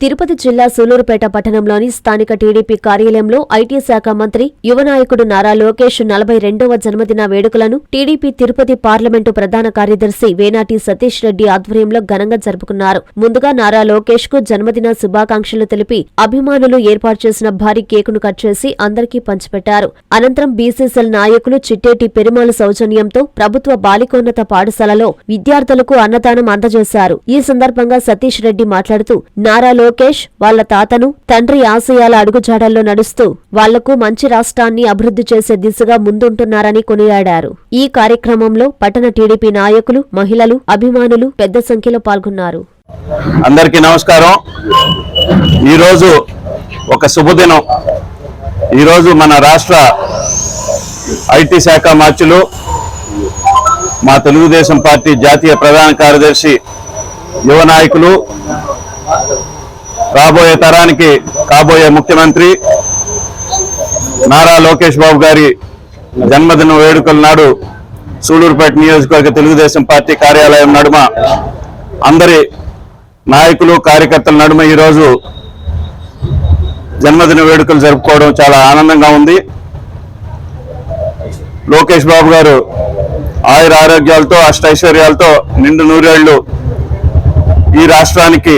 తిరుపతి జిల్లా సూలూరుపేట పట్టణంలోని స్థానిక టీడీపీ కార్యాలయంలో ఐటీ శాఖ మంత్రి యువ నాయకుడు నారా లోకేష్ నలభై రెండవ జన్మదిన వేడుకలను టీడీపీ తిరుపతి పార్లమెంటు ప్రధాన కార్యదర్శి వేనాటి సతీష్ రెడ్డి ఆధ్వర్యంలో ఘనంగా జరుపుకున్నారు. ముందుగా నారా లోకేష్కు జన్మదిన శుభాకాంక్షలు తెలిపి అభిమానులు ఏర్పాటు చేసిన భారీ కేకును కట్ చేసి అందరికీ పంచిపెట్టారు. అనంతరం బీసీసీఎల్ నాయకులు చిట్టేటి పెరుమాళ్ సౌజన్యంతో ప్రభుత్వ బాలికోన్నత పాఠశాలలో విద్యార్థులకు అన్నదానం అందజేశారు. ఈ సందర్భంగా సతీష్ రెడ్డి మాట్లాడుతూ నారా లోకేష్ వాళ్ళ తాతను తండ్రి ఆశయాల అడుగుజాడల్లో నడుస్తూ వాళ్ళకు మంచి రాష్ట్రాన్ని అభివృద్ధి చేసే దిశగా ముందుంటున్నారని కొనియాడారు. ఈ కార్యక్రమంలో పట్టణ టీడీపీ నాయకులు మహిళలు అభిమానులు పెద్ద సంఖ్యలో పాల్గొన్నారు. అందరికీ నమస్కారం. ఈరోజు ఒక శుభదినం. ఈరోజు మన రాష్ట్ర ఐటీ శాఖ మార్చులు మా తెలుగుదేశం పార్టీ జాతీయ ప్రధాన కార్యదర్శి యువ నాయకులు రాబోయే తరానికి కాబోయే ముఖ్యమంత్రి నారా లోకేష్ బాబు గారి జన్మదిన వేడుకల నాడు సూళూరుపేట నియోజకవర్గ తెలుగుదేశం పార్టీ కార్యాలయం నడుమ అందరి నాయకులు కార్యకర్తల నడుమ ఈరోజు జన్మదిన వేడుకలు జరుపుకోవడం చాలా ఆనందంగా ఉంది. లోకేష్ బాబు గారు ఆయుర ఆరోగ్యాలతో అష్టైశ్వర్యాలతో నిండు నూరేళ్ళు ఈ రాష్ట్రానికి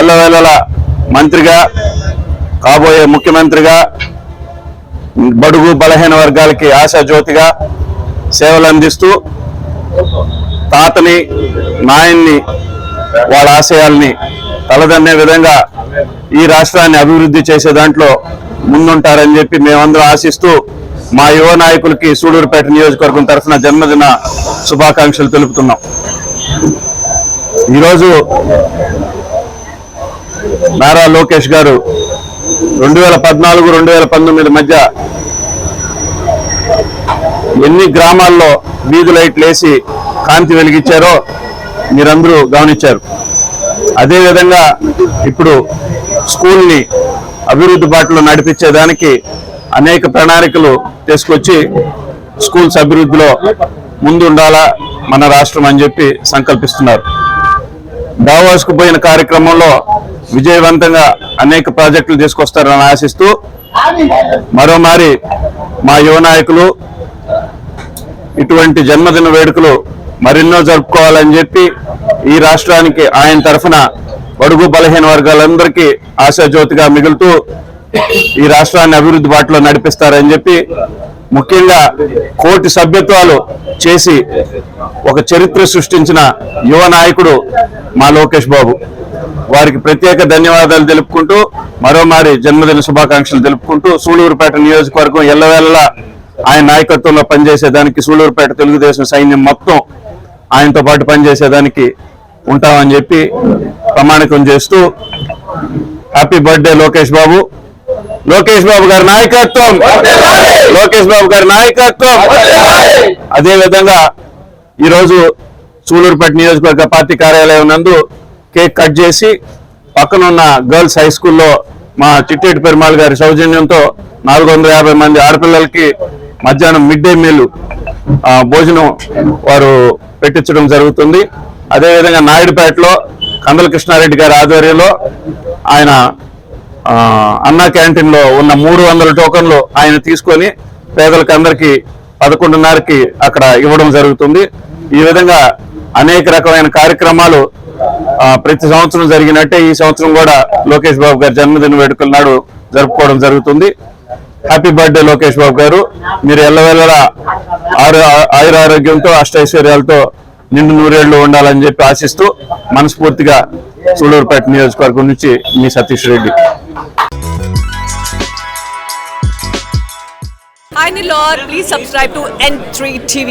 ఎల్లవేళల మంత్రిగా కాబోయే ముఖ్యమంత్రిగా బడుగు బలహీన వర్గాలకి ఆశాజ్యోతిగా సేవలు అందిస్తూ తాతని నాయన్ని వాళ్ళ ఆశయాల్ని తలదన్నే విధంగా ఈ రాష్ట్రాన్ని అభివృద్ధి చేసే దాంట్లో ముందుంటారని చెప్పి మేమందరం ఆశిస్తూ మా యువ నాయకులకి సూడూరుపేట నియోజకవర్గం తరఫున జన్మదిన శుభాకాంక్షలు తెలుపుతున్నాం. ఈరోజు నారా లోకేష్ గారు రెండు వేల పద్నాలుగు రెండు వేల పంతొమ్మిది మధ్య ఎన్ని గ్రామాల్లో వీధి లైట్లు వేసి కాంతి వెలిగించారో మీరందరూ గమనించారు. అదేవిధంగా ఇప్పుడు స్కూల్ని అభివృద్ధి బాటలో నడిపించేదానికి అనేక ప్రణాళికలు తీసుకొచ్చి స్కూల్స్ అభివృద్ధిలో ముందు ఉండాలా మన రాష్ట్రం అని చెప్పి సంకల్పిస్తున్నారు. దావాస్కు పోయిన కార్యక్రమంలో విజయవంతంగా అనేక ప్రాజెక్టులు తీసుకొస్తారని ఆశిస్తూ మరోమారి మా యువ నాయకులు ఇటువంటి జన్మదిన వేడుకలు మరెన్నో జరుపుకోవాలని చెప్పి ఈ రాష్ట్రానికి ఆయన తరఫున బడుగు బలహీన వర్గాలందరికీ ఆశాజ్యోతిగా మిగులుతూ ఈ రాష్ట్రాన్ని అభివృద్ధి బాటలో నడిపిస్తారని చెప్పి ముఖ్యంగా కోటి సభ్యత్వాలు చేసి ఒక చరిత్ర సృష్టించిన యువ నాయకుడు మా లోకేష్ బాబు. వారికి ప్రత్యేక ధన్యవాదాలు తెలుపుకుంటూ మరోమారి జన్మదిన శుభాకాంక్షలు తెలుపుకుంటూ సూళూరుపేట నియోజకవర్గం ఎల్లవేళలా ఆయన నాయకత్వంలో పనిచేసేదానికి సూళూరుపేట తెలుగుదేశం సైన్యం మొత్తం ఆయనతో పాటు పనిచేసేదానికి ఉంటామని చెప్పి ప్రమాణికం చేస్తూ హ్యాపీ బర్త్డే లోకేష్ బాబు. లోకేష్ బాబు గారి నాయకత్వం! లోకేష్ బాబు గారి నాయకత్వం! అదే విధంగా ఈరోజు సూలూరుపేట నియోజకవర్గ పార్టీ కార్యాలయం నందు కేక్ కట్ చేసి పక్కనున్న గర్ల్స్ హై స్కూల్లో మా చిట్టేటి పెరుమాళ్ గారి సౌజన్యంతో నాలుగు వందల యాభై మంది ఆడపిల్లలకి మధ్యాహ్నం మిడ్ డే మీల్ భోజనం వారు పెట్టించడం జరుగుతుంది. అదేవిధంగా నాయుడుపేటలో కందల కృష్ణారెడ్డి గారి ఆధ్వర్యంలో ఆయన అన్నా క్యాంటీన్లో ఉన్న మూడు వందల టోకన్లు ఆయన తీసుకొని పేదలకు అందరికీ పదకొండున్నరకి అక్కడ ఇవ్వడం జరుగుతుంది. ఈ విధంగా అనేక రకమైన కార్యక్రమాలు ప్రతి సంవత్సరం జరిగినట్టే ఈ సంవత్సరం కూడా లోకేష్ బాబు గారి జన్మదిన వేడుకల నాడు జరుపుకోవడం జరుగుతుంది. హ్యాపీ బర్త్డే లోకేష్ బాబు గారు. మీరు ఎల్లవేళలా ఆరు ఆయుర ఆరోగ్యంతో అష్టైశ్వర్యాలతో నిండు నూరేళ్ళు ఉండాలని చెప్పి ఆశిస్తూ మనస్ఫూర్తిగా సూళూరుపేట నియోజకవర్గం నుంచి మీ Satish Reddy. Hi Nilor, please subscribe to N3 TV.